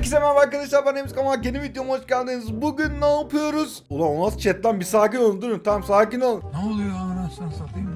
Herkese merhaba arkadaşlar ben Emzik ama yeni videoma hoş geldiniz. Bugün ne yapıyoruz? Ulan o nasıl chat lan bir sakin olun durun tamam sakin olun. Ne oluyor anasını satayım?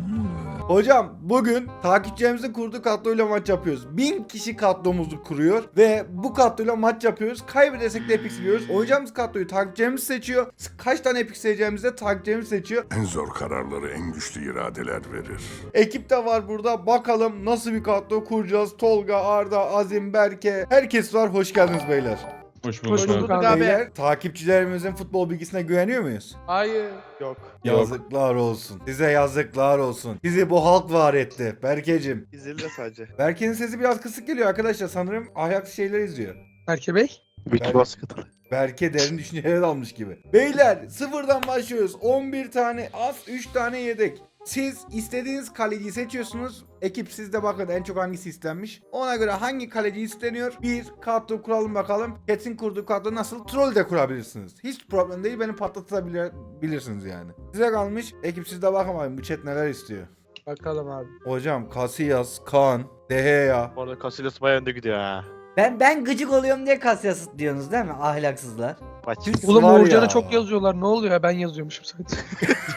Hocam bugün takipçilerimizin kurduğu kadroyla maç yapıyoruz. 1000 kişi kadromuzu kuruyor ve bu kadroyla maç yapıyoruz. Kaybedersek de epic seçiyoruz. Oynayacağımız kadroyu takipçilerimiz seçiyor. Kaç tane epic seçeceğimizi de takipçilerimiz seçiyor. En zor kararları en güçlü iradeler verir. Ekip de var burada. Bakalım nasıl bir kadro kuracağız. Tolga, Arda, Azim, Berke. Herkes var. Hoş geldiniz beyler. Hoş bulduk. Hoş abi. bulduk abi. Beyler takipçilerimizin futbol bilgisine güveniyor muyuz? Hayır. Yok. Yazıklar olsun. Size yazıklar olsun. Sizi bu halk var etti. Berkecim. İzledi sadece. Berke'nin sesi biraz kısık geliyor arkadaşlar. Sanırım ahlaksız şeyler izliyor. Berke Bey. Büyük baskıtılı. Berke derin düşüncelere dalmış gibi. Beyler sıfırdan başlıyoruz. 11 tane az 3 tane yedek. Siz istediğiniz kaleciyi seçiyorsunuz. Ekip sizde bakın en çok hangisi istenmiş. Ona göre hangi kaleci isteniyor? Bir kadro kuralım bakalım. Ketin kurduğu kadro nasıl? Troll de kurabilirsiniz. Hiç problem değil. Beni patlatabilirsiniz yani. Size kalmış. Ekip sizde bakın abi bu chat neler istiyor. Bakalım abi. Hocam Casillas, Kaan, Deheya. Bu arada Casillas bayağı önde gidiyor ha. Ben ben gıcık oluyorum diye Kasyas diyorsunuz değil mi? Ahlaksızlar. Maç. Siz Oğlum var Uğurcan'ı ya. çok yazıyorlar. Ne oluyor ya? Ben yazıyormuşum sadece.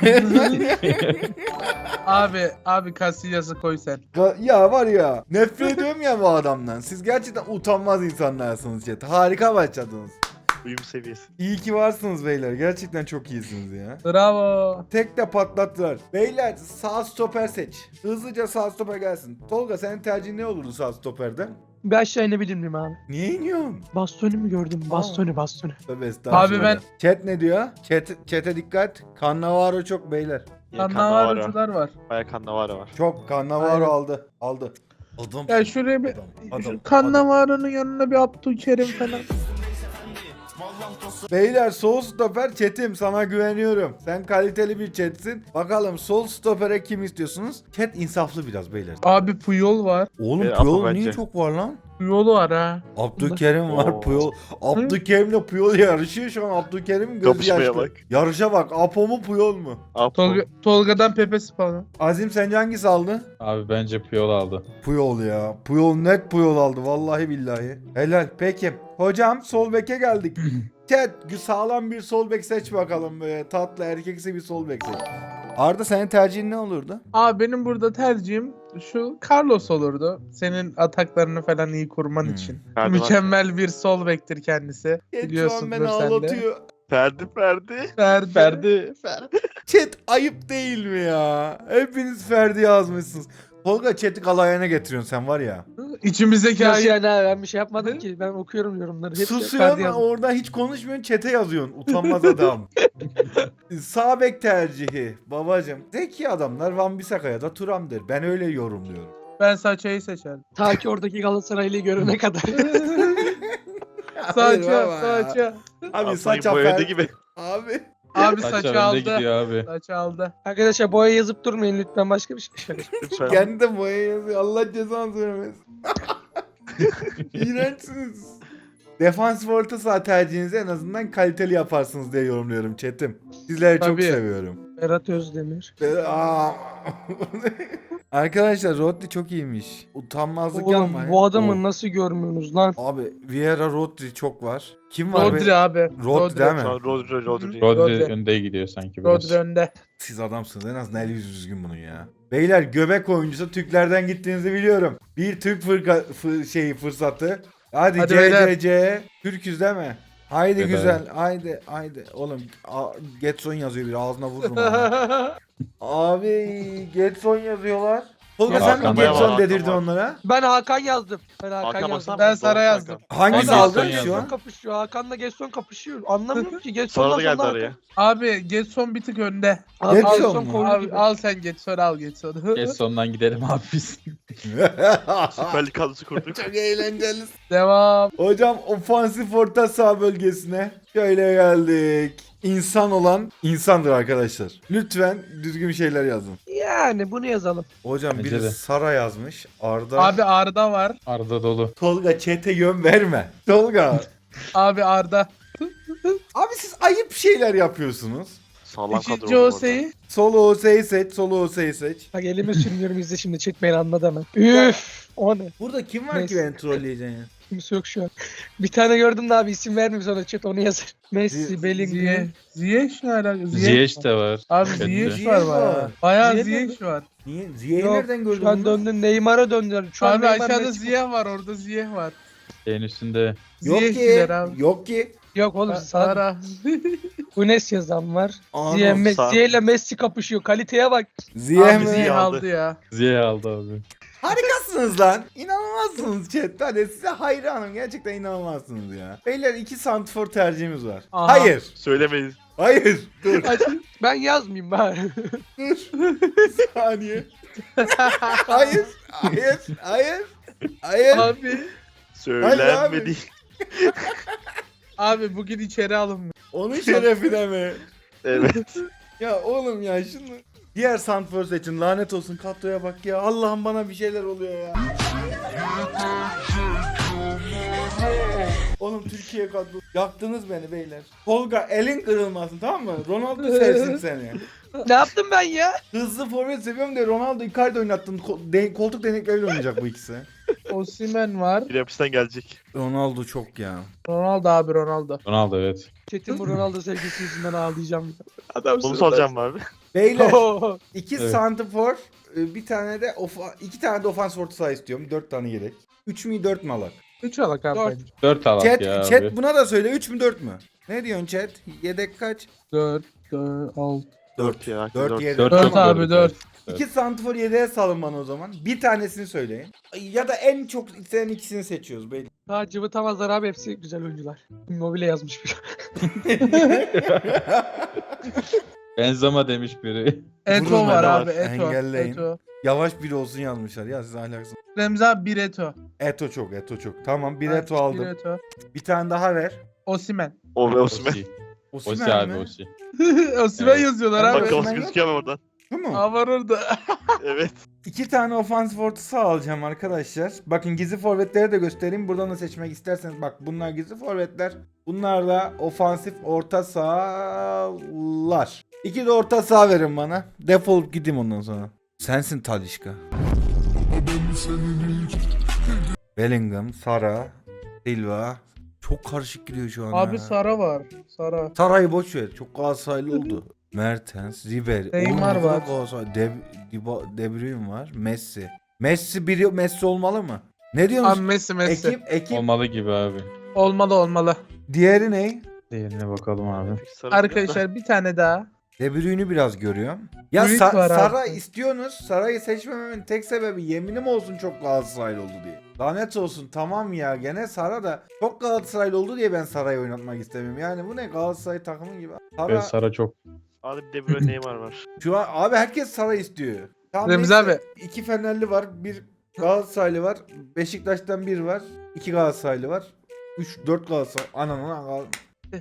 Abi abi Casillas'ı koy sen. Ga- Ya var ya nefret ediyorum ya bu adamdan. Siz gerçekten utanmaz insanlarsınız chat. Harika başladınız. Uyum seviyesi. İyi ki varsınız beyler. Gerçekten çok iyisiniz ya. Bravo. Tek de patlattılar. Beyler sağ stoper seç. Hızlıca sağ stoper gelsin. Tolga senin tercihin ne olurdu sağ stoperde? Bir aşağı inebilir miyim abi? Niye iniyorsun? Bastoni mi gördüm? Bastoni bastoni. Tövbe estağfurullah. Abi ben- Chat ne diyor? Chat, chat'e dikkat. Cannavaro çok beyler. Cannavaro'cular var. Bayağı Cannavaro var. Çok Cannavaro Aynen. aldı. Aldı. Adam. Ya şuraya bir Adam, adam, şu. Cannavaro'nun yanına bir Abdülkerim falan. Beyler sol stoper chatim sana güveniyorum. Sen kaliteli bir chatsin. Bakalım sol stopere kim istiyorsunuz? Chat insaflı biraz beyler. Abi Puyol var. Oğlum Ee, Puyol niye çok var lan? Puyol var ha. Abdülkerim var Oo. Puyol. Abdülkerim'le Puyol yarışıyor şu an Abdülkerim'in gözü Kapışmaya yaşlı. bak. Yarışa bak Apo mu Puyol mu? Apo. Tolga, Tolga'dan Pepe Spal'ı. Azim sence hangisi aldı? Abi bence Piyol aldı. Puyol ya. Puyol net Puyol aldı vallahi billahi. Helal. Peki. Hocam sol beke geldik. Chat sağlam bir sol bek seç bakalım böyle tatlı erkeksi bir sol bek seç. Arda senin tercihin ne olurdu? Abi benim burada tercihim şu Carlos olurdu. Senin ataklarını falan iyi kurman Hmm. için. Ferdi var. Mükemmel bir sol bektir kendisi. Chat Biliyorsundur beni ağlatıyor. Ferdi Ferdi. Ferdi. Ferdi. Ferdi. Chat ayıp değil mi ya? Hepiniz Ferdi yazmışsınız. Tolga chat'i kalayana getiriyorsun sen var ya. İçimizdeki Nasıl ayı. yani abi? Ben bir şey yapmadım ki. Ben okuyorum yorumları. Susuyorsun Ferdi yazdı. orada hiç konuşmuyorsun chat'e yazıyorsun. Utanmaz adam. Sağ bek tercihi babacım. Zeki adamlar Van Bissaka'ya da Turam der. Ben öyle yorumluyorum. Ben Saça'yı seçerdim. Ta ki oradaki Galatasaraylı'yı görene kadar. Hayır Saça. Saça. Abi Saç saç afer. evde gibi. Abi. Abi Saç aldı. gidiyor abi. Saçı aldı. Arkadaşlar boya yazıp durmayın lütfen başka bir şey. Lütfen. Kendi de boya yazıyor. Allah cezanı vermesin. İğrençsiniz. Defansif orta saha tercihinizi en azından kaliteli yaparsınız diye yorumluyorum chatim. Sizleri çok Tabii. seviyorum. Berat Özdemir. Aa. Arkadaşlar Rodri çok iyiymiş. Utanmazlık Oğlum yapmayın. bu adamı Oo. nasıl görmüyorsunuz lan? Abi Vieira Rodri çok var. Kim var? Rodri be? abi. Rodri değil mi? Rodri Rodri. Rodri Rodri. önde gidiyor sanki biraz. Rodri önde. Siz adamsınız en azından el yüzü düzgün bunun ya. Beyler göbek oyuncusu Türklerden gittiğinizi biliyorum. Bir Türk fırka, fı- şeyi fırsatı. Hadi, Hadi. CCC. Türküz değil mi? Haydi Evet. güzel. Haydi haydi. Oğlum a- Getson yazıyor bir ağzına vururum. Abi Getson yazıyorlar. Tolga Ya sen mi Hakan var, Hakan dedirdin var. onlara? Ben Hakan yazdım. Ben Hakan, Hakan yazdım. baksana. Ben Sara yazdım. Hangisi Hakan aldın Getson şu an? kapışıyor. Hakan'la Gerson kapışıyor. Anlamıyorum ki. Sonra Gerson'dan da geldi araya. Abi Getson bir tık önde. Abi Getson Gerson mu? Abi, gibi. al sen Getson al Getson'u. Geç sondan gidelim abi biz. Süper Lig kadrosu kurduk. Çok eğlenceli. Devam. Hocam ofansif orta saha bölgesine şöyle geldik. İnsan olan insandır arkadaşlar. Lütfen düzgün şeyler yazın. Yani bunu yazalım. Hocam Bence biri de. Sara yazmış. Arda. Abi Arda var. Arda dolu. Tolga çete yön verme. Tolga. Abi Arda. Abi siz ayıp şeyler yapıyorsunuz. Sağlam İkinci kadro. Ose'yi. Solo OS'yi seç, solo OS'yi seç. Bak elimi sürünüyorum izle şimdi çekmeyin anladı hemen. Üf. O ne? Burada kim var ki Neyse. beni trolleyeceksin ya? Kimse yok şu an. Bir tane gördüm de abi isim vermeyeyim sonra chat onu yazar. Messi, Bellingham. Ziye. Ziyech ne alaka? Ziyech de var. Abi Chatte. Ziyech Ziyech var bayağı. Bayağı Ziyech Ziyech var. Niye? Ziye'yi Yok, nereden gördün Şu an bunu? döndü Neymar'a döndüler. Şu an Abi Neymar aşağıda Messi- Ziyech var orada Ziyech var. Şeyin üstünde. Yok Ziyech'ciler ki. abi. Yok ki. Yok oğlum Sa- sağ Sara. Gunes yazan var. Anam, Ziye, Me- sağ- Ziye ile Messi kapışıyor. Kaliteye bak. Ziye Abi mi? Ziyech aldı. aldı ya. Ziye aldı abi. Harikasınız lan. İnanılmazsınız chat. Hadi size hayranım. Gerçekten inanılmazsınız ya. Beyler iki santifor tercihimiz var. Aha. Hayır. Söylemeyiz. Hayır. Dur. Ben yazmayayım bari. Saniye. hayır. Hayır. Hayır. Hayır. Abi. Söylenmedi. Abi bugün içeri alınmıyor. Onun şerefine mi? evet. Ya oğlum ya şunu. Diğer santifor seçin. Lanet olsun kadroya bak ya. Allah'ım bana bir şeyler oluyor ya. Oğlum Türkiye kadro. Yaktınız beni beyler. Tolga elin kırılmasın tamam mı? Ronaldo sevsin seni. ne yaptım ben ya? Hızlı forvet seviyorum diye Ronaldo Icardi oynattın. Ko- de- koltuk denekleriyle oynayacak bu ikisi. Osimhen var. Bir hapisten gelecek. Ronaldo çok ya. Ronaldo abi Ronaldo. Ronaldo evet. Chat'in bu Ronaldo sevgisi yüzünden ağlayacağım. Adam Bunu soracağım abi? Beyler iki Evet. santifor e, bir tane de ofa, iki tane de ofans orta saha istiyorum. Dört tane yedek. Üç mü dört mü alak? 3 alak abi Dört. 4 alak Chat, ya chat abi. buna da söyle 3 mü 4 mü? Ne diyorsun chat? Yedek kaç? 4, 4, 6. 4 ya. 4 4. yedek. Dört Dört abi, dört. İki santifor yedeğe salın bana o zaman. Bir tanesini söyleyin. Ya da en çok istenen ikisini seçiyoruz beyler. Daha cıvıtamazlar abi hepsi güzel oyuncular. Immobile yazmış bir. Benzema demiş biri. Eto Vurun var abi Eto. engelleyin. Eto. Yavaş biri olsun yazmışlar ya siz ahlaksınız. Remzi abi 1 Eto. Eto çok Eto çok. Tamam bir Eto aldım. Bir Eto. Bir tane daha ver. Osimhen. O ve Osman. Osi. Osi Osimhen abi mi? Osi. Osimhen Evet. yazıyorlar abi. Kafası yok. gözüküyor ama oradan. Şu mu? Aa var orada. Evet. İki tane ofansif orta saha alacağım arkadaşlar. Bakın gizli forvetleri de göstereyim. Buradan da seçmek isterseniz bak bunlar gizli forvetler. Bunlar da ofansif orta sahalar. İki de orta saha verin bana. Defolup gideyim ondan sonra. Sensin Talişka. Bellingham, Sara, Silva. Çok karışık gidiyor şu an. Abi ha. Sara var. Sara. Saray'ı boş ver. Çok Galatasaraylı oldu. Mertens, Ribery. Neymar var. Galatasaray. De, Diba- De Bruyne var. Messi. Messi biri Messi olmalı mı? Ne diyorsun? Abi Messi Messi. Ekip, ekip. Olmalı gibi abi. Olmalı olmalı. Diğeri ne? Diğerine bakalım abi. Arkadaşlar bir tane daha. De Bruyne'i biraz görüyorum. Ya Büyük Sa- var. Sara istiyorsunuz. Saray'ı seçmememin tek sebebi yeminim olsun çok Galatasaraylı oldu diye. Lanet olsun tamam ya gene Sara da çok Galatasaraylı oldu diye ben Saray'ı oynatmak istemiyorum. Yani bu ne Galatasaray takımı gibi. Sara, Ve Sara çok. Abi bir De Bruyne Neymar var. Şu an abi herkes Saray istiyor. Tamam, Remzi neyse, abi. iki Fenerli var, bir Galatasaraylı var, Beşiktaş'tan bir var, iki Galatasaraylı var. 3 4 Galatasaray. Ananı Gal-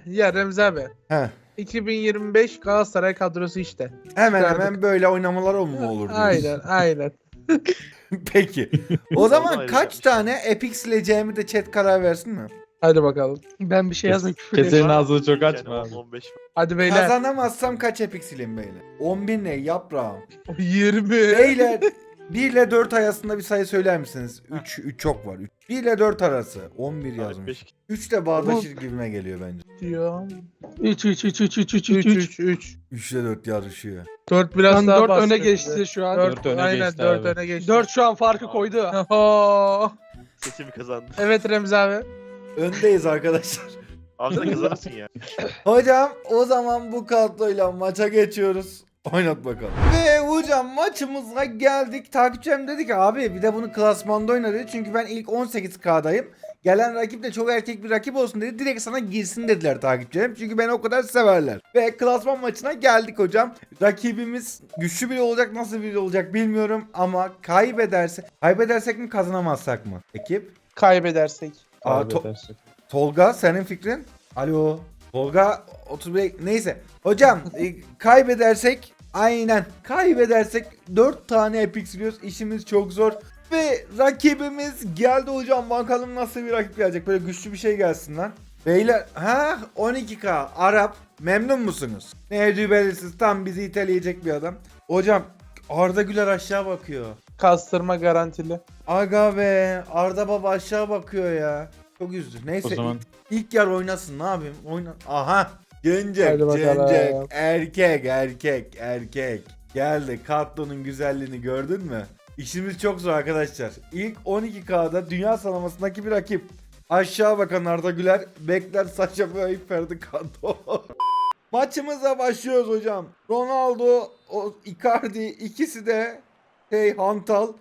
Ya Remzi abi. He. 2025 Galatasaray kadrosu işte. Hemen Çıkardık. hemen böyle oynamalar o mu olur diyorsun? Aynen aynen. Peki. O zaman Vallahi kaç yapmış. tane epic sileceğimi de chat karar versin mi? Hadi bakalım. Ben bir şey yazmayayım küfür ederim. ağzını çok açma abi. 15 Hadi beyler. Kazanamazsam kaç epic sileyim beyler? 10 bin ne yaprağım? 20. Beyler 1 ile 4 arasında bir sayı söyler misiniz? 3 3 çok var. 1 ile 4 arası 11 yazmış. 5 3 de bağdaşır gibime geliyor bence. diyor. 3 3 3 3 3 3 3 3 3 3. 3 ile 4 yarışıyor. 4 biraz Lan daha 4 öne geçti şu an. 4 Dört öne aynen geçti 4 abi. öne geçti. 4 şu an farkı koydu. Oho. seçimi kazandı. Evet Remzi abi. Öndeyiz arkadaşlar. Abi kazanırsın ya. Hocam o zaman bu kadroyla maça geçiyoruz. Oynat bakalım. Ve hocam maçımıza geldik. Takipçim dedi ki abi bir de bunu klasmanda oyna dedi. Çünkü ben ilk 18K'dayım. Gelen rakip de çok erkek bir rakip olsun dedi. Direkt sana girsin dediler takipçilerim. Çünkü beni o kadar severler. Ve klasman maçına geldik hocam. Rakibimiz güçlü biri olacak nasıl biri olacak bilmiyorum. Ama kaybederse kaybedersek mi kazanamazsak mı? Ekip. Kaybedersek. Aa, to- Kaybedersek. Tolga senin fikrin? Alo. Tolga 31 neyse. Hocam e, kaybedersek aynen kaybedersek 4 tane epic siliyoruz. İşimiz çok zor. Ve rakibimiz geldi hocam. Bakalım nasıl bir rakip gelecek. Böyle güçlü bir şey gelsin lan. Beyler ha 12k Arap memnun musunuz? Ne ödüğü belirsiz tam bizi iteleyecek bir adam. Hocam Arda Güler aşağı bakıyor. kastırma garantili. Aga be Arda baba aşağı bakıyor ya. Çok üzdü. Neyse O zaman- ilk, ilk yer oynasın ne yapayım? Oyna. Aha. Gencek, Hadi bakalım. erkek, erkek, erkek. Geldi. Katlonun güzelliğini gördün mü? İşimiz çok zor arkadaşlar. İlk 12K'da dünya sıralamasındaki bir rakip. Aşağı bakan Arda Güler, bekler Saşa Boey, Ferdi Kanto. Maçımıza başlıyoruz hocam. Ronaldo, o Icardi ikisi de hey hantal.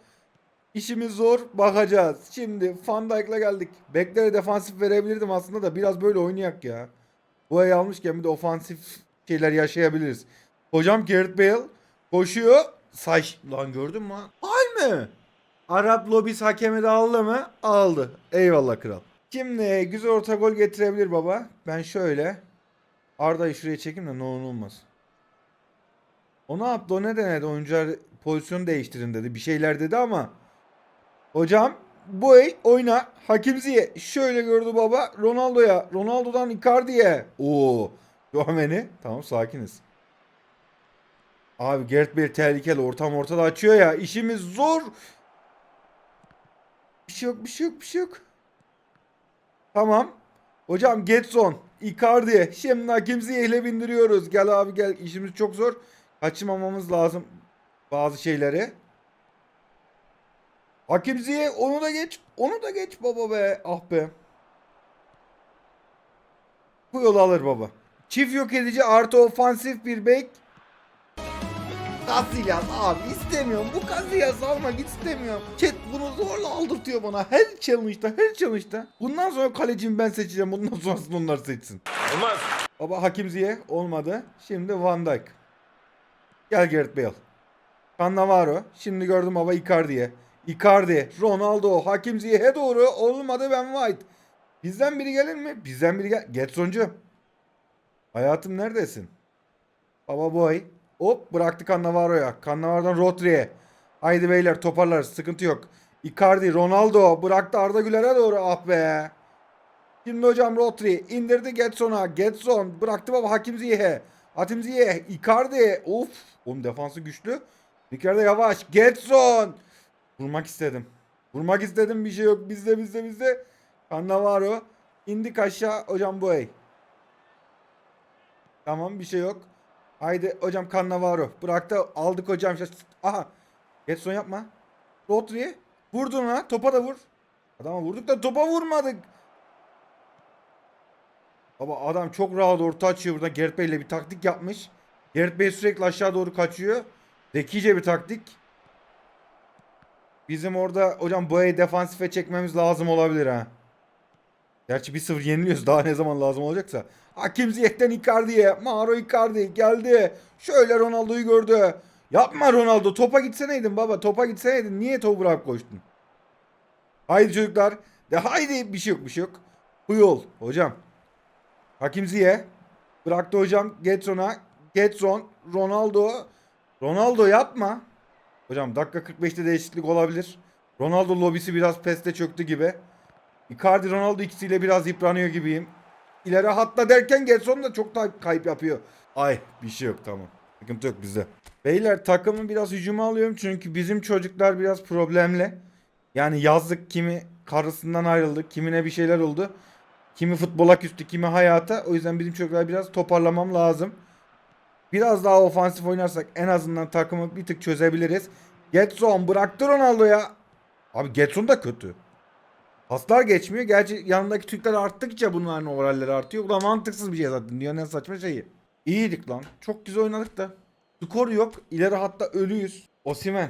İşimiz zor bakacağız. Şimdi Van Dijk'la geldik. Beklere defansif verebilirdim aslında da biraz böyle oynayak ya. Bu ay almışken bir de ofansif şeyler yaşayabiliriz. Hocam Gareth Bale koşuyor. Saç lan gördün mü? Hal mi? Arap lobis hakemi de aldı mı? Aldı. Eyvallah kral. Şimdi güzel orta gol getirebilir baba. Ben şöyle Arda'yı şuraya çekeyim de ne olmaz. O ne yaptı? O ne denedi? Oyuncular pozisyon değiştirin dedi. Bir şeyler dedi ama Hocam bu el oyna. Hakim Ziyech şöyle gördü baba. Ronaldo'ya. Ronaldo'dan Icardi'ye. Oo. Duameni. Tamam sakiniz. Abi Gareth Bale tehlikeli. Ortam ortada açıyor ya. İşimiz zor. Bir şey yok bir şey yok bir şey yok. Tamam. Hocam Getson. Icardi. Şimdi Hakim Ziyech'le bindiriyoruz. Gel abi gel. İşimiz çok zor. Kaçırmamamız lazım bazı şeyleri. Hakim Ziyech onu da geç. Onu da geç baba be. Ah be. Bu yolu alır baba. Çift yok edici artı ofansif bir bek. Casillas abi istemiyorum. Bu Casillas almak istemiyorum. Chat bunu zorla aldırtıyor bana. Her challenge'da her challenge'da. Bundan sonra kalecimi ben seçeceğim. Bundan sonrasını onlar seçsin. Olmaz. Baba Hakim Ziyech olmadı. Şimdi Van Dijk. Gel Gareth Bale. Cannavaro. Şimdi gördüm baba Icardi'ye. Icardi, Ronaldo, Hakim Ziyech'e doğru olmadı Ben White. Bizden biri gelir mi? Bizden biri gel. Getsoncu. Hayatım neredesin? Baba boy. Hop bıraktı Cannavaro'ya. Cannavaro'dan Rodri'ye. Haydi beyler toparlarız. Sıkıntı yok. Icardi, Ronaldo bıraktı Arda Güler'e doğru. Ah be. Şimdi hocam Rodri indirdi Getson'a. Getson bıraktı baba Hakim Ziyech'e. Hakim Ziyech, Icardi. Of. Oğlum defansı güçlü. Icardi yavaş. Getson. Vurmak istedim. Vurmak istedim bir şey yok. Bizde bizde bizde. Cannavaro. indik aşağı. Hocam bu ey. Tamam bir şey yok. Haydi hocam Cannavaro. Bıraktı aldık hocam. Aha. Getson yapma. Rodri. Vurdun ha. Topa da vur. Adama vurduk da topa vurmadık. Baba adam çok rahat orta açıyor burada. Gerrit Bey'le bir taktik yapmış. Gerrit Bey sürekli aşağı doğru kaçıyor. Zekice bir taktik. Bizim orada hocam Boya'yı defansife çekmemiz lazım olabilir ha. Gerçi 1-0 yeniliyoruz. Daha ne zaman lazım olacaksa. Hakim Ziyech'ten Icardi'ye. Mauro Icardi geldi. Şöyle Ronaldo'yu gördü. Yapma Ronaldo. Topa gitseneydin baba. Topa gitseneydin. Niye topu bırakıp koştun? Haydi çocuklar. De haydi. Bir şey yok bir şey yok. Bu yol. Hocam. Hakim Ziyech. Bıraktı hocam Getson'a. Getson. Ronaldo. Ronaldo yapma. Hocam dakika 45'te değişiklik olabilir. Ronaldo lobisi biraz peste çöktü gibi. Icardi Ronaldo ikisiyle biraz yıpranıyor gibiyim. İleri hatta derken Getson da çok daha kayıp yapıyor. Ay bir şey yok tamam. Sıkıntı yok bizde. Beyler takımı biraz hücuma alıyorum çünkü bizim çocuklar biraz problemli. Yani yazlık kimi karısından ayrıldı, kimine bir şeyler oldu. Kimi futbola küstü, kimi hayata. O yüzden bizim çocuklar biraz toparlamam lazım. Biraz daha ofansif oynarsak en azından takımı bir tık çözebiliriz. Getson bıraktı Ronaldo'ya. Abi Getson da kötü. Paslar geçmiyor. Gerçi yanındaki Türkler arttıkça bunların oralleri artıyor. Bu da mantıksız bir şey zaten. Dünyanın en saçma şeyi. İyiydik lan. Çok güzel oynadık da. Skor yok. İleri hatta ölüyüz. Osimen.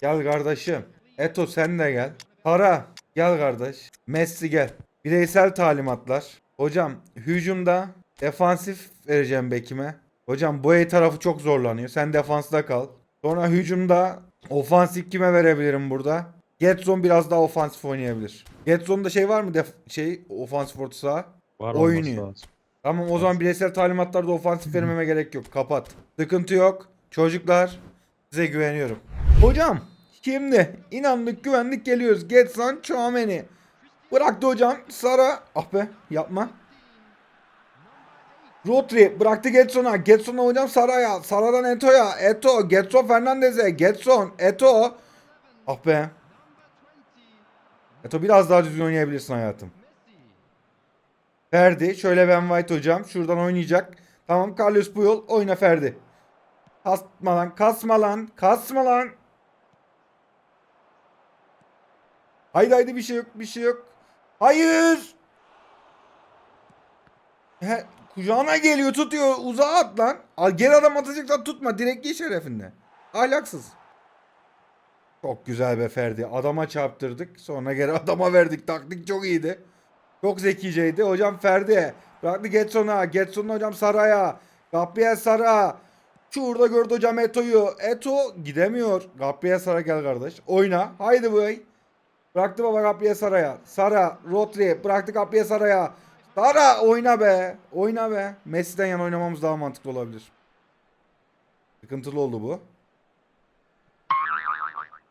Gel kardeşim. Eto sen de gel. Para. Gel kardeş. Messi gel. Bireysel talimatlar. Hocam hücumda defansif vereceğim bekime. Hocam bu tarafı çok zorlanıyor. Sen defansta kal. Sonra hücumda ofansif kime verebilirim burada? Getson biraz daha ofansif oynayabilir. Getson'da şey var mı? Def şey ofansif orta saha. Var Oynuyor. Tamam o zaman bireysel talimatlarda ofansif vermeme gerek yok. Kapat. Sıkıntı yok. Çocuklar size güveniyorum. Hocam şimdi inandık güvendik geliyoruz. Getson Chouameni. Bıraktı hocam. Sara. Ah be yapma. Rodri bıraktı Getson'a. Getson'a hocam Sara'ya. Sara'dan Eto'ya. Eto. Getson Fernandez'e. Getson. Eto. Ah be. Eto biraz daha düzgün oynayabilirsin hayatım. Ferdi. Şöyle Ben White hocam. Şuradan oynayacak. Tamam Carlos Puyol. Oyna Ferdi. Kasma lan. Kasma lan. Kasma lan. Haydi haydi bir şey yok. Bir şey yok. Hayır. He, kucağına geliyor tutuyor. Uzağa at lan. Geri adam atacaksan tutma. Direkt giy şerefinde. Ahlaksız. Çok güzel be Ferdi. Adama çarptırdık. Sonra geri adama verdik. Taktik çok iyiydi. Çok zekiceydi. Hocam Ferdi. Bıraktı Getson'a. Getson'un hocam Saray'a. Gabriel Sara. Şurada gördü hocam Eto'yu. Eto gidemiyor. Gabriel Sara gel kardeş. Oyna. Haydi bey. Bıraktı baba Gabriel Saray'a. Sara. Rodri. Bıraktı Gabriel Saray'a. Sara oyna be. Oyna be. Messi'den yan oynamamız daha mantıklı olabilir. Sıkıntılı oldu bu.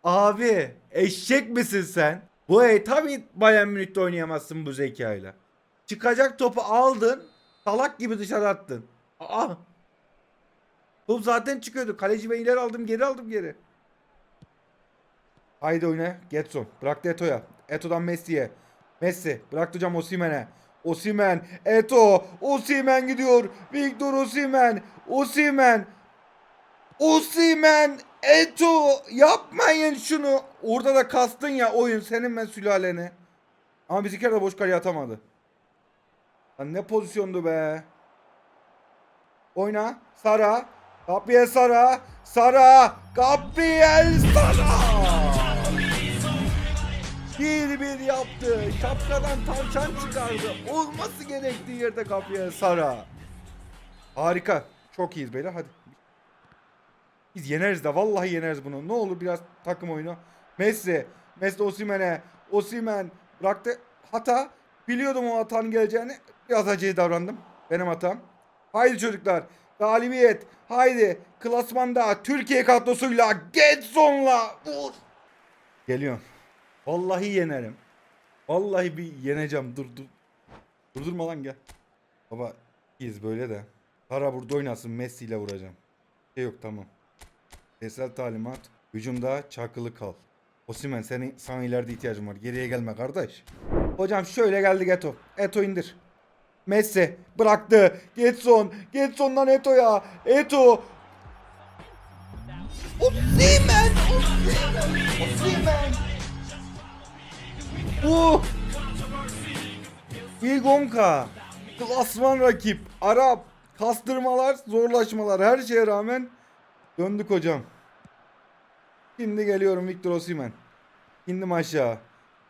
Abi eşek misin sen? Bu ey tabii Bayern Münih'te oynayamazsın bu zekayla. Çıkacak topu aldın. Salak gibi dışarı attın. Aa. Top zaten çıkıyordu. Kaleci ben ileri aldım geri aldım geri. Haydi oyna. Getson. Bıraktı Eto'ya. Eto'dan Messi'ye. Messi. Bıraktı hocam Osimen'e. Osimen. Eto. Osimen gidiyor. Victor Osimen. Osimen. Osimen. Eto. Yapmayın şunu. Orada da kastın ya oyun. Senin ben sülaleni. Ama bizimkiler de boş kaleye atamadı. Lan ne pozisyondu be. Oyna. Sara. Gabriel Sara. Sara. Gabriel Sara. Bir bir yaptı. Şapkadan tavşan çıkardı. Olması gerektiği yerde Gabriel Sara. Harika. Çok iyiyiz beyler hadi. Biz yeneriz de vallahi yeneriz bunu. Ne olur biraz takım oyunu. Messi. Messi Osimhen'e. Osimhen bıraktı. Hata. Biliyordum o hatanın geleceğini. Biraz acele davrandım. Benim hatam. Haydi çocuklar. Galibiyet. Haydi. Klasmanda Türkiye kadrosuyla Getson'la vur. Geliyor. Vallahi yenerim. Vallahi bir yeneceğim. Dur dur. Durdurma lan gel. Baba iyiyiz böyle de. Kara burada oynasın Messi ile vuracağım. Şey yok tamam. Desel talimat. Hücumda çakılı kal. Osimen senin sana ileride ihtiyacım var. Geriye gelme kardeş. Hocam şöyle geldi Eto. Eto indir. Messi bıraktı. Getson. Getson'dan Eto'ya. Eto. Osimen. Osimen. Osimen. Bu. Bilgonka. Klasman rakip. Arap. Kastırmalar, zorlaşmalar her şeye rağmen döndük hocam. Şimdi geliyorum Victor Osimhen. İndim aşağı.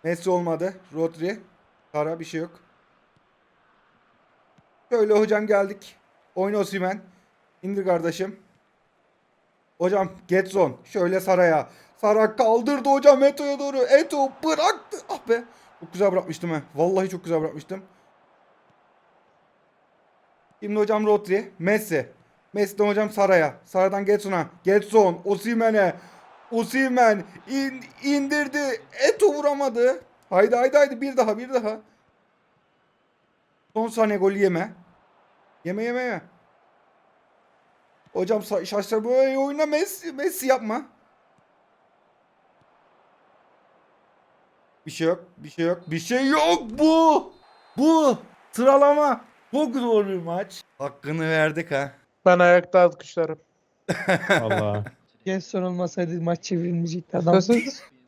Messi olmadı. Rodri. Kara bir şey yok. Şöyle hocam geldik. Oyna Osimhen. İndir kardeşim. Hocam Getson. Şöyle Sara'ya. Sara kaldırdı hocam Eto'ya doğru. Eto bıraktı. Ah be. Çok güzel bırakmıştım he. Vallahi çok güzel bırakmıştım. Şimdi hocam Rodri. Messi. Messi'den hocam Sara'ya. Sara'dan Getson'a. Getson. Osimhen'e. Osimhen in, indirdi. Eto vuramadı. Haydi haydi haydi bir daha bir daha. Son saniye golü yeme. Yeme yeme yeme. Hocam şaşlar böyle oyna Messi. Messi yapma. Bir şey yok. Bir şey yok. Bir şey yok bu. Bu. Sıralama. Çok zor bir maç. Hakkını verdik ha. Ben ayakta alkışlarım. Allah. Gerson olmasaydı maç çevrilmeyecekti adam.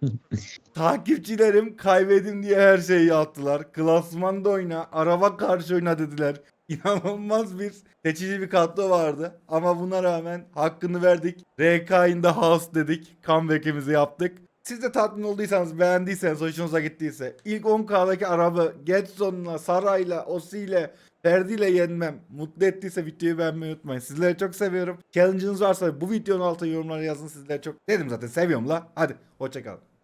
Takipçilerim kaybedim diye her şeyi attılar. Klasmanda oyna, araba karşı oyna dediler. İnanılmaz bir seçici bir kadro vardı. Ama buna rağmen hakkını verdik. RK in the house dedik. Comeback'imizi yaptık. Siz de tatmin olduysanız, beğendiyseniz, hoşunuza gittiyse ilk 10K'daki arabı Getson'la, Saray'la, Osi'yle, Ferdi'yle yenmem mutlu ettiyse videoyu beğenmeyi unutmayın. Sizleri çok seviyorum. Challenge'ınız varsa bu videonun altına yorumlara yazın. Sizleri çok dedim zaten seviyorum la. Hadi hoşçakalın.